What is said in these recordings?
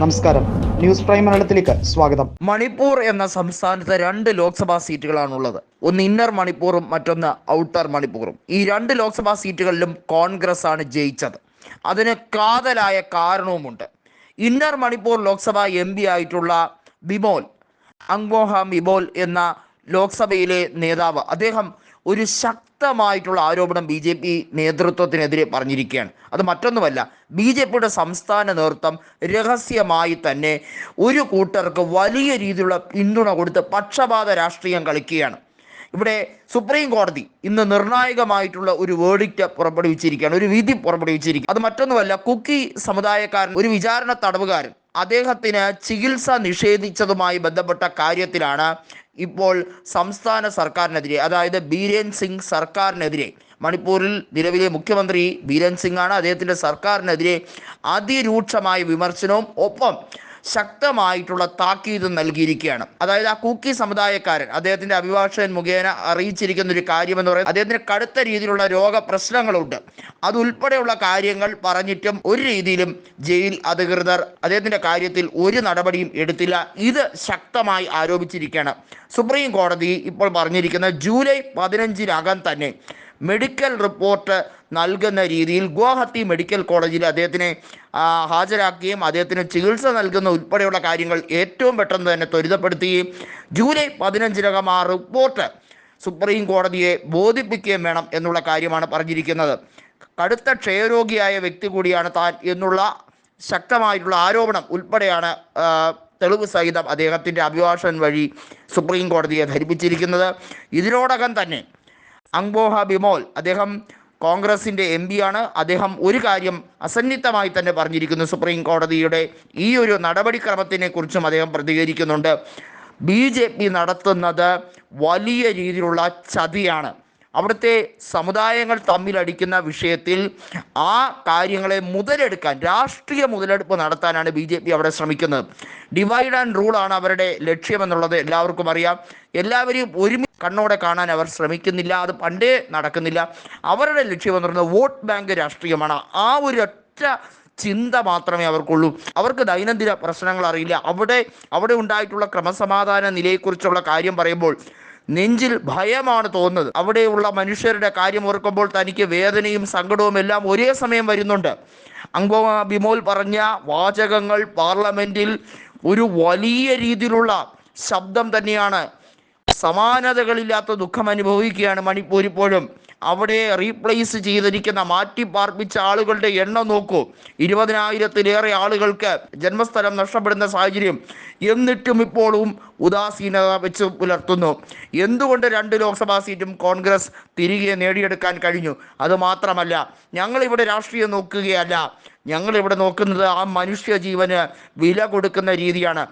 നമസ്കാരം. News prime മലയാളത്തിലേക്ക് സ്വാഗതം. മണിപ്പൂർ എന്ന സംസ്ഥാനത്ത് രണ്ട് ലോക്സഭാ സീറ്റുകളാണുള്ളത്. ഒന്ന് ഇന്നർ മണിപ്പൂറും മറ്റൊന്ന് ഔട്ടർ മണിപ്പൂറും. ഈ രണ്ട് ലോക്സഭാ സീറ്റുകളിലും കോൺഗ്രസ് ആണ് ജയിച്ചത്. അതിന് കാതലായ കാരണവുമുണ്ട്. Inner Manipur Lok Sabha M P ആയിട്ടുള്ള ബിമോൽ അങ്മോഹ ബിമോൽ എന്ന ലോക്സഭയിലെ നേതാവ്. അദ്ദേഹം ഒരു ശക്തമായിട്ടുള്ള ആരോപണം ബി ജെ പി നേതൃത്വത്തിനെതിരെ പറഞ്ഞിരിക്കുകയാണ്. അത് മറ്റൊന്നുമല്ല ബി ജെ പിയുടെ സംസ്ഥാന നേതൃത്വം രഹസ്യമായി തന്നെ ഒരു കൂട്ടർക്ക് വലിയ രീതിയിലുള്ള പിന്തുണ കൊടുത്ത് പക്ഷപാത രാഷ്ട്രീയം കളിക്കുകയാണ്. ഇവിടെ സുപ്രീം കോടതി ഇന്ന് നിർണായകമായിട്ടുള്ള ഒരു വേർഡിക്റ്റ് പുറപ്പെടുവിച്ചിരിക്കുകയാണ് ഒരു വിധി പുറപ്പെടുവിച്ചിരിക്കുക അത് മറ്റൊന്നുമല്ല കുക്കി സമുദായക്കാരൻ ഒരു വിചാരണ തടവുകാരൻ അദ്ദേഹത്തിന് ചികിത്സ നിഷേധിച്ചതുമായി ബന്ധപ്പെട്ട കാര്യത്തിലാണ് ഇപ്പോൾ സംസ്ഥാന സർക്കാരിനെതിരെ അതായത് ബീരേൻ സിംഗ് സർക്കാരിനെതിരെ മണിപ്പൂരിൽ നിലവിലെ മുഖ്യമന്ത്രി ബീരൻ സിംഗ് ആണ് അദ്ദേഹത്തിന്റെ സർക്കാരിനെതിരെ അതിരൂക്ഷമായ വിമർശനവും ഒപ്പം ശക്തമായിട്ടുള്ള താക്കീത് നൽകിയിരിക്കുകയാണ്. അതായത് ആ കൂക്കി സമുദായക്കാരൻ അദ്ദേഹത്തിന്റെ അഭിഭാഷകൻ മുഖേന അറിയിച്ചിരിക്കുന്ന ഒരു കാര്യം എന്ന് പറയുന്നത് അദ്ദേഹത്തിന് കടുത്ത രീതിയിലുള്ള രോഗ പ്രശ്നങ്ങളുണ്ട് അതുൾപ്പെടെയുള്ള കാര്യങ്ങൾ പറഞ്ഞിട്ടും ഒരു രീതിയിലും ജയിൽ അധികൃതർ അദ്ദേഹത്തിന്റെ കാര്യത്തിൽ ഒരു നടപടിയും എടുത്തില്ല. ഇത് ശക്തമായി ആരോപിച്ചിരിക്കുകയാണ്. സുപ്രീം കോടതി ഇപ്പോൾ പറഞ്ഞിരിക്കുന്ന ജൂലൈ പതിനഞ്ചിനകം തന്നെ മെഡിക്കൽ റിപ്പോർട്ട് നൽകുന്ന രീതിയിൽ ഗുവാഹത്തി മെഡിക്കൽ കോളേജിൽ അദ്ദേഹത്തിനെ ഹാജരാക്കുകയും അദ്ദേഹത്തിന് ചികിത്സ നൽകുന്ന ഉൾപ്പെടെയുള്ള കാര്യങ്ങൾ ഏറ്റവും പെട്ടെന്ന് തന്നെ ത്വരിതപ്പെടുത്തുകയും ജൂലൈ പതിനഞ്ചിനകം ആ റിപ്പോർട്ട് സുപ്രീം കോടതിയെ ബോധിപ്പിക്കുകയും വേണം എന്നുള്ള കാര്യമാണ് പറഞ്ഞിരിക്കുന്നത്. കടുത്ത ക്ഷയരോഗിയായ വ്യക്തി കൂടിയാണ് താൻ എന്നുള്ള ശക്തമായിട്ടുള്ള ആരോപണം ഉൾപ്പെടെയാണ് തെളിവ് സഹിതം അദ്ദേഹത്തിന്റെ അഭിഭാഷകൻ വഴി സുപ്രീം കോടതിയെ ധരിപ്പിച്ചിരിക്കുന്നത്. ഇതിനോടകം തന്നെ അങ്ബോഹ ബിമോൽ അദ്ദേഹം കോൺഗ്രസിന്റെ എം ആണ് അദ്ദേഹം ഒരു കാര്യം അസന്നിഗ്ധമായി തന്നെ പറഞ്ഞിരിക്കുന്നു. സുപ്രീം കോടതിയുടെ ഈ ഒരു നടപടിക്രമത്തിനെ കുറിച്ചും അദ്ദേഹം പ്രതികരിക്കുന്നുണ്ട്. ബി ജെ പി നടത്തുന്നത് വലിയ രീതിയിലുള്ള ചതിയാണ്. അവിടുത്തെ സമുദായങ്ങൾ തമ്മിലടിക്കുന്ന വിഷയത്തിൽ ആ കാര്യങ്ങളെ മുതലെടുക്കാൻ രാഷ്ട്രീയ മുതലെടുപ്പ് നടത്താനാണ് ബി ജെ പി അവിടെ ശ്രമിക്കുന്നത്. ഡിവൈഡ് ആൻഡ് റൂൾ ആണ് അവരുടെ ലക്ഷ്യമെന്നുള്ളത് എല്ലാവർക്കും അറിയാം. എല്ലാവരെയും ഒരുമി കണ്ണോടെ കാണാൻ അവർ ശ്രമിക്കുന്നില്ല. അത് പണ്ടേ നടക്കുന്നില്ല. അവരുടെ ലക്ഷ്യം എന്ന് പറയുന്നത് വോട്ട് ബാങ്ക് രാഷ്ട്രീയമാണ്. ആ ഒരു ഒറ്റ ചിന്ത മാത്രമേ അവർക്കുള്ളൂ. അവർക്ക് ദൈനംദിന പ്രശ്നങ്ങൾ അറിയില്ല. അവിടെ അവിടെ ഉണ്ടായിട്ടുള്ള ക്രമസമാധാന നിലയെക്കുറിച്ചുള്ള കാര്യം പറയുമ്പോൾ നെഞ്ചിൽ ഭയമാണ് തോന്നുന്നത്. അവിടെയുള്ള മനുഷ്യരുടെ കാര്യം ഓർക്കുമ്പോൾ തനിക്ക് വേദനയും സങ്കടവും എല്ലാം ഒരേ സമയം വരുന്നുണ്ട്. അംഗോ ബിമോൽ പറഞ്ഞ വാചകങ്ങൾ പാർലമെന്റിൽ ഒരു വലിയ രീതിയിലുള്ള ശബ്ദം തന്നെയാണ്. സമാനതകളില്ലാത്ത ദുഃഖം അനുഭവിക്കുകയാണ് മണിപ്പൂർ ഇപ്പോഴും അവിടെ റീപ്ലേസ് ചെയ്തിരിക്കുന്ന മാറ്റി പാർപ്പിച്ച ആളുകളുടെ എണ്ണം നോക്കൂ. ഇരുപതിനായിരത്തിലേറെ ആളുകൾക്ക് ജന്മസ്ഥലം നഷ്ടപ്പെടുന്ന സാഹചര്യം എന്നിട്ടും ഇപ്പോഴും ഉദാസീനത വെച്ച് പുലർത്തുന്നു. എന്തുകൊണ്ട് രണ്ട് ലോക്സഭാ സീറ്റും കോൺഗ്രസ് തിരികെ നേടിയെടുക്കാൻ കഴിഞ്ഞു? അത് മാത്രമല്ല ഞങ്ങളിവിടെ രാഷ്ട്രീയം നോക്കുകയല്ല. ഞങ്ങളിവിടെ നോക്കുന്നത് ആ മനുഷ്യ ജീവന് വില കൊടുക്കുന്ന രീതിയാണ്.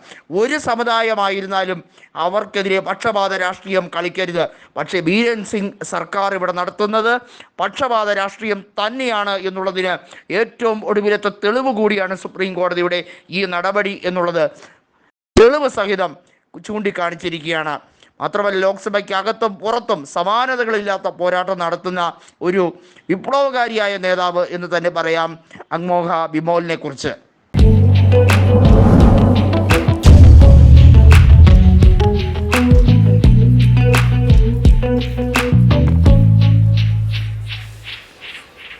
ഒരു സമുദായമായിരുന്നാലും അവർക്കെതിരെ പക്ഷപാത രാഷ്ട്രീയം കളിക്കരുത്. പക്ഷേ ബീരൻ സിംഗ് സർക്കാർ ഇവിടെ നടത്തുന്നത് പക്ഷപാത രാഷ്ട്രീയം തന്നെയാണ് എന്നുള്ളതിന് ഏറ്റവും ഒടുവിലത്തെ തെളിവ് കൂടിയാണ് സുപ്രീം കോടതിയുടെ ഈ നടപടി എന്നുള്ളത്. തെളിവ് സഹിതം ചൂണ്ടിക്കാണിച്ചിരിക്കുകയാണ്. മാത്രമല്ല ലോക്സഭയ്ക്ക് അകത്തും പുറത്തും സമാനതകളില്ലാത്ത പോരാട്ടം നടത്തുന്ന ഒരു വിപ്ലവകാരിയായ നേതാവ് എന്ന് തന്നെ പറയാം അങ്മോഹ ബിമോലിനെ കുറിച്ച്.